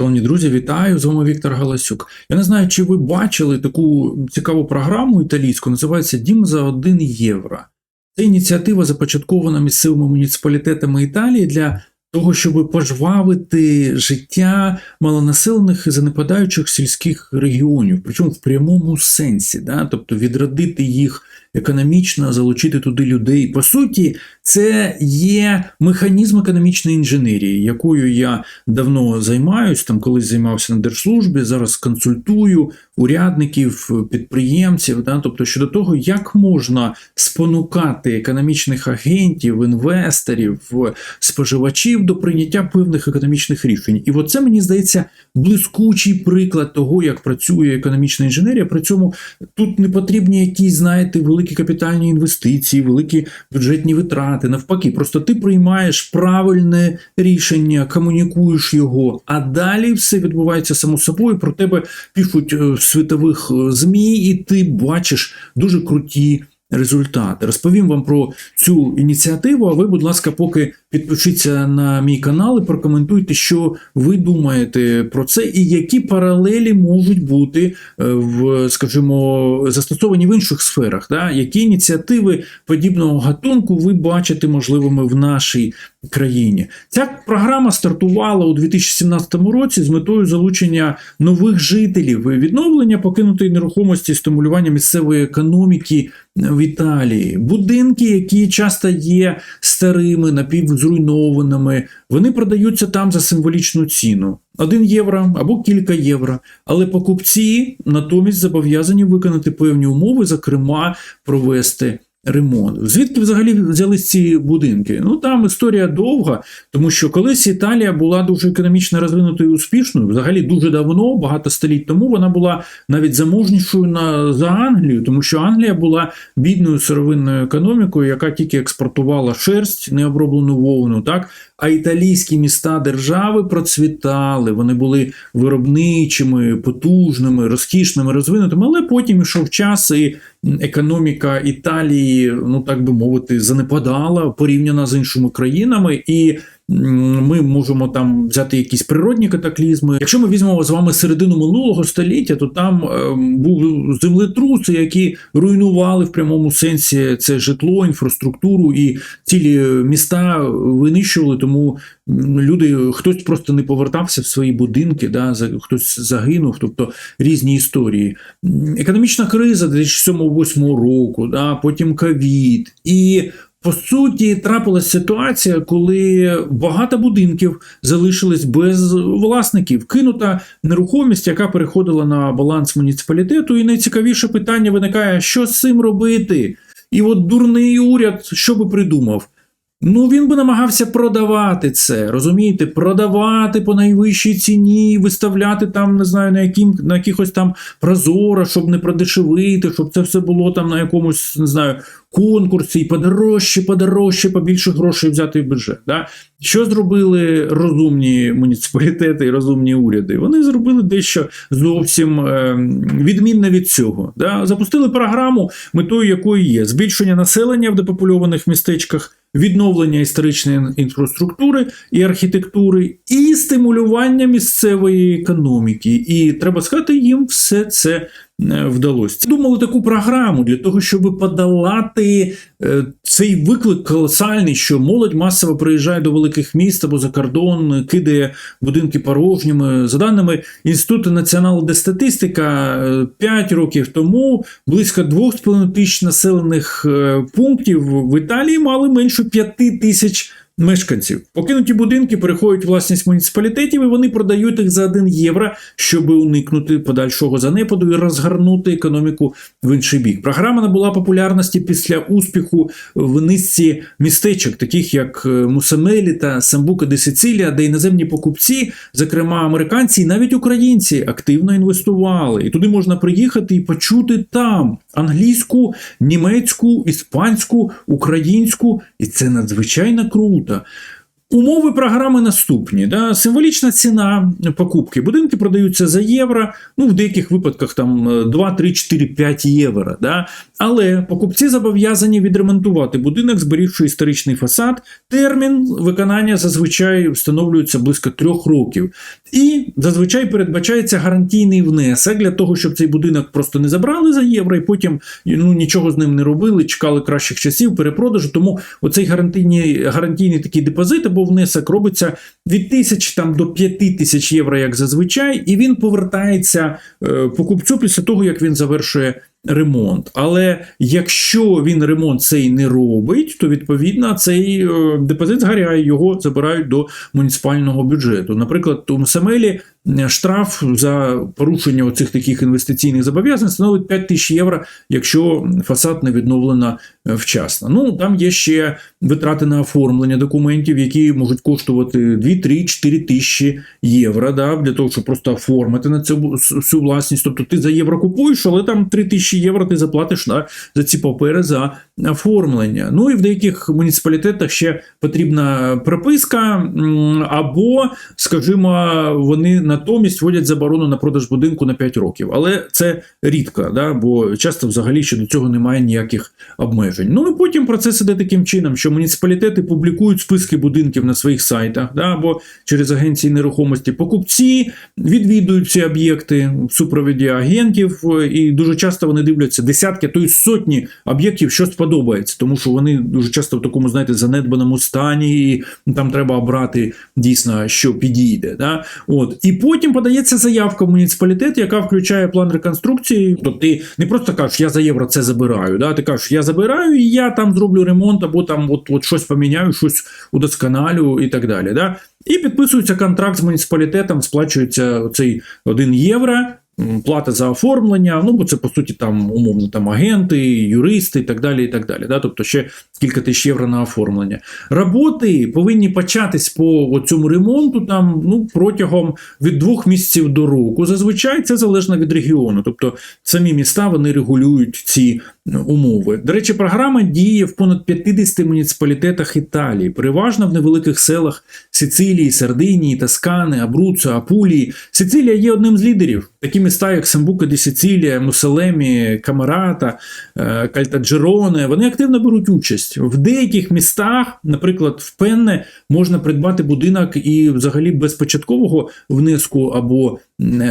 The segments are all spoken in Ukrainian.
Шановні друзі, вітаю! З вами Віктор Галасюк. Я не знаю, чи ви бачили таку цікаву програму італійську, називається Дім за 1 євро. Це ініціатива започаткована місцевими муніципалітетами Італії для того, щоб пожвавити життя малонаселених і занепадаючих сільських регіонів, причому в прямому сенсі, да? тобто відродити їх економічно, залучити туди людей. По суті, це є механізм економічної інженерії, якою я давно займаюсь, там колись займався на держслужбі, зараз консультую урядників, підприємців, да? тобто щодо того, як можна спонукати економічних агентів, інвесторів, споживачів до прийняття певних економічних рішень. І оце мені здається блискучий приклад того, як працює економічна інженерія. При цьому тут не потрібні якісь, знаєте, великі капітальні інвестиції, великі бюджетні витрати. Навпаки, просто ти приймаєш правильне рішення, комунікуєш його, а далі все відбувається само собою. Про тебе пишуть е, світових е, змі, і ти бачиш дуже круті. Результати розповім вам про цю ініціативу. А ви, будь ласка, поки підпишіться на мій канал і прокоментуйте, що ви думаєте про це, і які паралелі можуть бути е, в, скажімо, застосовані в інших сферах. Да? Які ініціативи подібного гатунку ви бачите можливими в нашій країні? Ця програма стартувала у 2017 році з метою залучення нових жителів, відновлення покинутої нерухомості, стимулювання місцевої економіки в Італії. Будинки, які часто є старими, напівзруйнованими, вони продаються там за символічну ціну. 1 євро або кілька євро. Але покупці натомість зобов'язані виконати певні умови, зокрема, провести ремонт. Звідки взагалі взялись ці будинки? Ну там історія довга, тому що колись Італія була дуже економічно розвинутою і успішною. Взагалі дуже давно, багато століть тому, вона була навіть заможнішою на за Англію, тому що Англія була бідною сировинною економікою, яка тільки експортувала шерсть, необроблену вовну. так? А італійські міста держави процвітали, вони були виробничими, потужними, розкішними, розвинутими, але потім йшов час, і економіка Італії, ну так би мовити, занепадала порівняно з іншими країнами. і ми можемо там взяти якісь природні катаклізми. Якщо ми візьмемо з вами середину минулого століття, то там е, були землетруси, які руйнували в прямому сенсі це житло, інфраструктуру і цілі міста винищували. Тому люди хтось просто не повертався в свої будинки, да, хтось загинув, тобто різні історії. Економічна криза 2007-2008 року, да, потім ковід і. По суті, трапилась ситуація, коли багато будинків залишились без власників. Кинута нерухомість, яка переходила на баланс муніципалітету. І найцікавіше питання виникає, що з цим робити? І от дурний уряд що би придумав? Ну, він би намагався продавати це, розумієте, продавати по найвищій ціні, виставляти там, не знаю, на яким на якихось там прозоро, щоб не продешевити, щоб це все було там на якомусь, не знаю, конкурсі, і подорожче, подорожче, побільше грошей взяти в бюджет. Да? Що зробили розумні муніципалітети і розумні уряди? Вони зробили дещо зовсім е, відмінне від цього. Да? Запустили програму, метою якої є збільшення населення в депопульованих містечках відновлення історичної інфраструктури і архітектури, і стимулювання місцевої економіки. І треба сказати, їм все це вдалося. Думали таку програму для того, щоб подолати е, цей виклик колосальний, що молодь масово приїжджає до великих міст або за кордон, кидає будинки порожніми. За даними Інституту національної статистика, 5 е, років тому близько 2,5 тисяч населених пунктів в Італії мали менше 5 тисяч мешканців. Покинуті будинки переходять власність муніципалітетів, і вони продають їх за 1 євро, щоб уникнути подальшого занепаду і розгорнути економіку в інший бік. Програма набула популярності після успіху в низці містечок, таких як е, Мусамелі та Самбука де Сицилія, де іноземні покупці, зокрема американці і навіть українці, активно інвестували. І туди можна приїхати і почути там англійську, німецьку, іспанську, українську, і це надзвичайно круто. und Умови програми наступні. Да? Символічна ціна покупки. Будинки продаються за євро, ну в деяких випадках там е, 2, 3, 4, 5 євро. Да? Але покупці зобов'язані відремонтувати будинок, зберігши історичний фасад. Термін виконання зазвичай встановлюється близько трьох років. І зазвичай передбачається гарантійний внесок для того, щоб цей будинок просто не забрали за євро, і потім ну, нічого з ним не робили, чекали кращих часів перепродажу. Тому оцей гарантійний, гарантійний такий депозит або внесок робиться від тисяч там до п'яти тисяч євро, як зазвичай, і він повертається е, покупцю після того, як він завершує. Ремонт, але якщо він ремонт цей не робить, то відповідно цей е, депозит згоряє, його забирають до муніципального бюджету. Наприклад, у Мсамелі штраф за порушення оцих таких інвестиційних зобов'язань становить 5 тисяч євро, якщо фасад не відновлено е, вчасно. Ну там є ще витрати на оформлення документів, які можуть коштувати 2, 3, 4 тисячі євро, да, для того, щоб просто оформити на цю всю власність. Тобто ти за євро купуєш, але там 3 тисячі євро ти заплатиш на, за ці папери за оформлення. Ну і в деяких муніципалітетах ще потрібна прописка, або, скажімо, вони натомість вводять заборону на продаж будинку на 5 років. Але це рідко, да, бо часто взагалі ще до цього немає ніяких обмежень. Ну і потім процес іде таким чином, що муніципалітети публікують списки будинків на своїх сайтах, да, або через агенції нерухомості. Покупці відвідують ці об'єкти в супровіді агентів, і дуже часто вони дивляться десятки, то й сотні об'єктів, що сподобається, тому що вони дуже часто в такому, знаєте, занедбаному стані, і там треба обрати дійсно, що підійде. Да? От. І потім подається заявка в муніципалітет, яка включає план реконструкції. Тобто ти не просто кажеш, я за євро це забираю. Да? Ти кажеш, я забираю, і я там зроблю ремонт, або там от, от щось поміняю, щось удосконалю і так далі. Да? І підписується контракт з муніципалітетом, сплачується цей 1 євро. Плата за оформлення, ну бо це по суті там умовно там агенти, юристи і так далі. і так далі. Да? Тобто ще кілька тисяч євро на оформлення. Роботи повинні початись по цьому ремонту там ну протягом від двох місяців до року. Зазвичай це залежно від регіону. Тобто самі міста вони регулюють ці умови. До речі, програма діє в понад 50 муніципалітетах Італії, переважно в невеликих селах Сицилії, Сардинії, Тоскани, Абруццо, Апулії. Сицилія є одним з лідерів. Такі міста, як Самбука ді Сицилія, Муселемі, Камарата, е, Кальтаджероне, вони активно беруть участь. В деяких містах, наприклад, в Пенне, можна придбати будинок і взагалі без початкового внеску або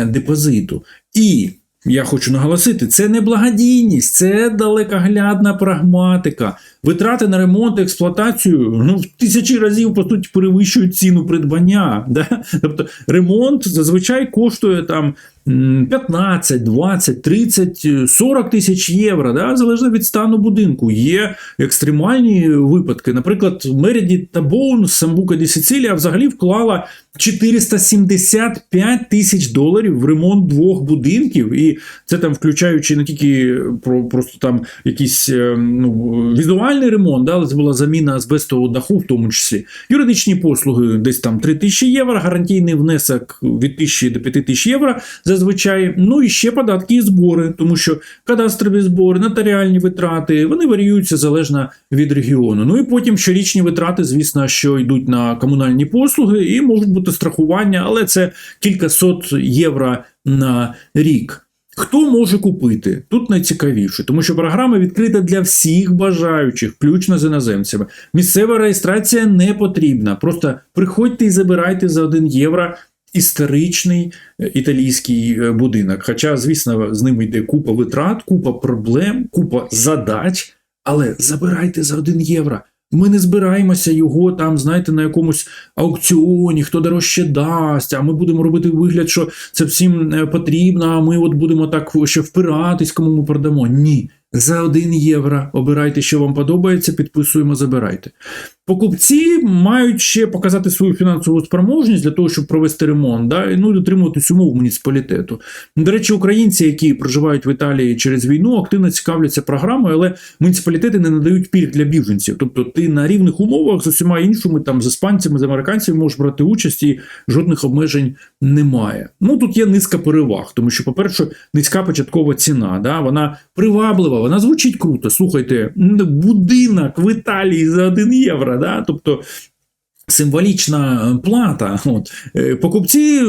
депозиту. І я хочу наголосити, це не благодійність, це далекоглядна прагматика. Витрати на ремонт експлуатацію ну, в тисячі разів по суті перевищують ціну придбання. Да? Тобто ремонт зазвичай коштує там 15, 20, 30, 40 тисяч євро, да? залежно від стану будинку. Є екстремальні випадки. Наприклад, Меріді та Боун з Самбука ді взагалі вклала 475 тисяч доларів в ремонт двох будинків, і це там включаючи не тільки про просто там якийсь е, ну, візуальний ремонт, да, була заміна азбестового даху, в тому числі юридичні послуги, десь там 3 тисячі євро, гарантійний внесок від 1000 до 5 тисяч євро зазвичай. Ну і ще податки і збори, тому що кадастрові збори, нотаріальні витрати вони варіюються залежно від регіону. Ну і потім щорічні витрати, звісно, що йдуть на комунальні послуги, і можуть бути страхування, але це кількасот євро на рік. Хто може купити? Тут найцікавіше, тому що програма відкрита для всіх бажаючих, включно з іноземцями. Місцева реєстрація не потрібна. Просто приходьте і забирайте за 1 євро історичний е, італійський е, будинок. Хоча, звісно, з ним йде купа витрат, купа проблем, купа задач, але забирайте за 1 євро. Ми не збираємося його там, знаєте, на якомусь аукціоні, хто дорожче дасть, а ми будемо робити вигляд, що це всім е, потрібно, а ми от будемо так ще впиратись, кому ми продамо. Ні. За 1 євро обирайте, що вам подобається, підписуємо, забирайте. Покупці мають ще показати свою фінансову спроможність для того, щоб провести ремонт, да, і, ну і дотримуватись умов муніципалітету. До речі, українці, які проживають в Італії через війну, активно цікавляться програмою, але муніципалітети не надають пільг для біженців. Тобто ти на рівних умовах з усіма іншими, там з іспанцями, з американцями можеш брати участь і жодних обмежень немає. Ну тут є низка переваг, тому що, по-перше, низька початкова ціна, да, вона приваблива, вона звучить круто. Слухайте, будинок в Італії за 1 євро. Да? Тобто Символічна плата. От. Е, Покупці,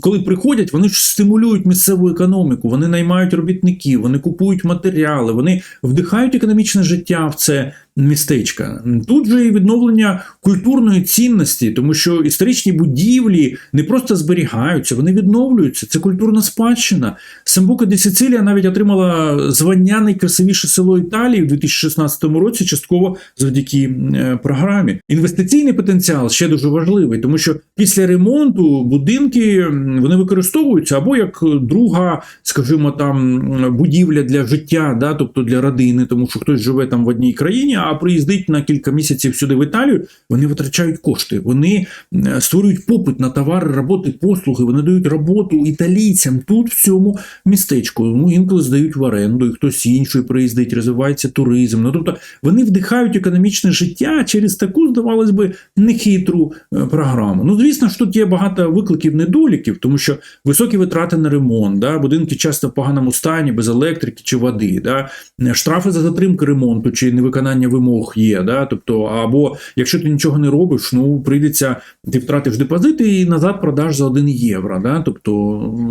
коли приходять, вони ж стимулюють місцеву економіку, вони наймають робітників, вони купують матеріали, вони вдихають економічне життя в це містечка. Тут же і відновлення культурної цінності, тому що історичні будівлі не просто зберігаються, вони відновлюються. Це культурна спадщина. Самбука де Сицилія навіть отримала звання найкрасивіше село Італії в 2016 році, частково завдяки е, програмі. Інвестиційний потенціал ще дуже важливий, тому що після ремонту будинки вони використовуються або як друга, скажімо, там будівля для життя, да, тобто для родини, тому що хтось живе там в одній країні, а приїздить на кілька місяців сюди в Італію, вони витрачають кошти, вони е, створюють попит на товари, роботи, послуги, вони дають роботу італійцям тут, в цьому містечку. Ну, інколи здають в оренду, і хтось інший приїздить, розвивається туризм. Ну, тобто вони вдихають економічне життя через таку, здавалось би, нехитру е, програму. Ну, звісно ж, тут є багато викликів недоліків, тому що високі витрати на ремонт, да, будинки часто в поганому стані, без електрики чи води, да, штрафи за затримки ремонту чи невиконання вимог є. Да, тобто, або якщо ти нічого не робиш, ну прийдеться, ти втратиш депозити і назад продаш за 1 євро. Да, тобто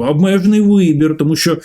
обмежений вибір, тому що е,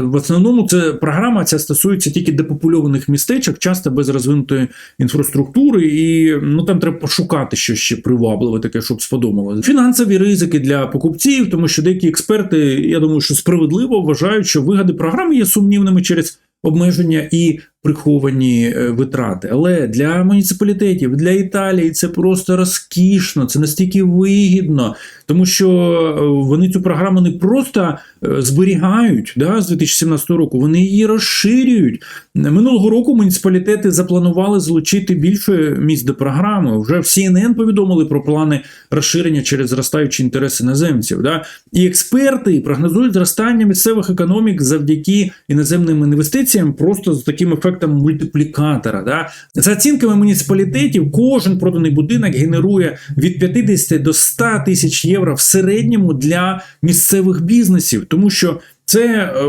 в основному це програма ця стосується тільки депопульованих містечок, часто без розвинутої інфраструктури, і ну там треба пошукати щось ще привабливе, таке, щоб сподобалося. Фінансові ризики для покупців, тому що деякі експерти, я думаю, що справедливо вважають, що вигади програми є сумнівними через обмеження і приховані е, витрати. Але для муніципалітетів, для Італії це просто розкішно, це настільки вигідно, тому що е, вони цю програму не просто е, зберігають да, з 2017 року, вони її розширюють. Минулого року муніципалітети запланували залучити більше місць до програми. Вже в CNN повідомили про плани розширення через зростаючі інтереси іноземців. Да? І експерти прогнозують зростання місцевих економік завдяки іноземним інвестиціям, просто з таким ефектом мультиплікатора. Да? За оцінками муніципалітетів, кожен проданий будинок генерує від 50 до 100 тисяч євро в середньому для місцевих бізнесів, тому що. Це е,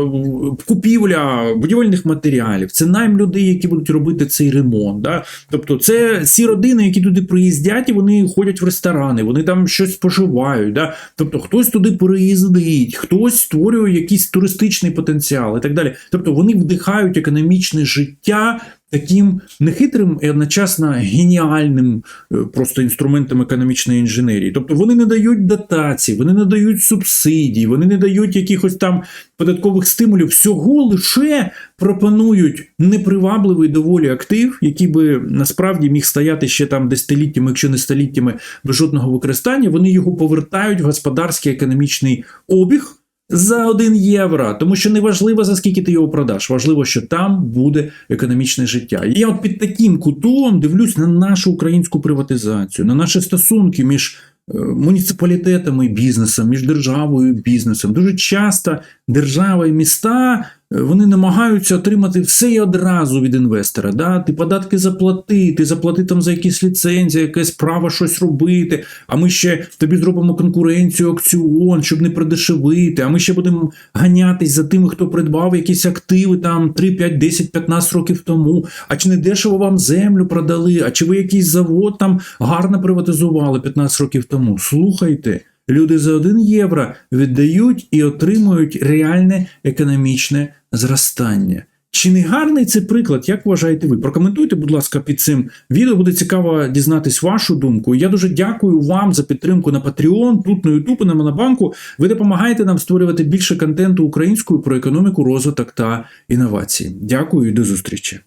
купівля будівельних матеріалів, це найм людей, які будуть робити цей ремонт. Да? Тобто, це ці родини, які туди приїздять, і вони ходять в ресторани, вони там щось споживають. Да? Тобто, хтось туди переїздить, хтось створює якийсь туристичний потенціал і так далі. Тобто вони вдихають економічне життя. Таким нехитрим і одночасно геніальним е, просто інструментом економічної інженерії. Тобто вони не дають дотацій, вони не дають субсидій, вони не дають якихось там податкових стимулів. Всього лише пропонують непривабливий доволі актив, який би насправді міг стояти ще там десятиліттями, якщо не століттями без жодного використання. Вони його повертають в господарський економічний обіг. За 1 євро, тому що не важливо за скільки ти його продаш, важливо, що там буде економічне життя. І я от під таким кутом дивлюсь на нашу українську приватизацію, на наші стосунки між е, муніципалітетами і бізнесом, між державою і бізнесом. Дуже часто держава і міста вони намагаються отримати все і одразу від інвестора. Да? Ти податки заплати, ти заплати там за якісь ліцензії, якесь право щось робити. А ми ще тобі зробимо конкуренцію, аукціон, щоб не продешевити. А ми ще будемо ганятись за тими, хто придбав якісь активи там 3, 5, 10, 15 років тому. А чи не дешево вам землю продали? А чи ви якийсь завод там гарно приватизували 15 років тому? Слухайте. Люди за 1 євро віддають і отримують реальне економічне зростання. Чи не гарний це приклад, як вважаєте ви? Прокоментуйте, будь ласка, під цим відео. Буде цікаво дізнатись вашу думку. Я дуже дякую вам за підтримку на Patreon, тут на YouTube на Монобанку. Ви допомагаєте нам створювати більше контенту українською про економіку, розвиток та інновації. Дякую і до зустрічі.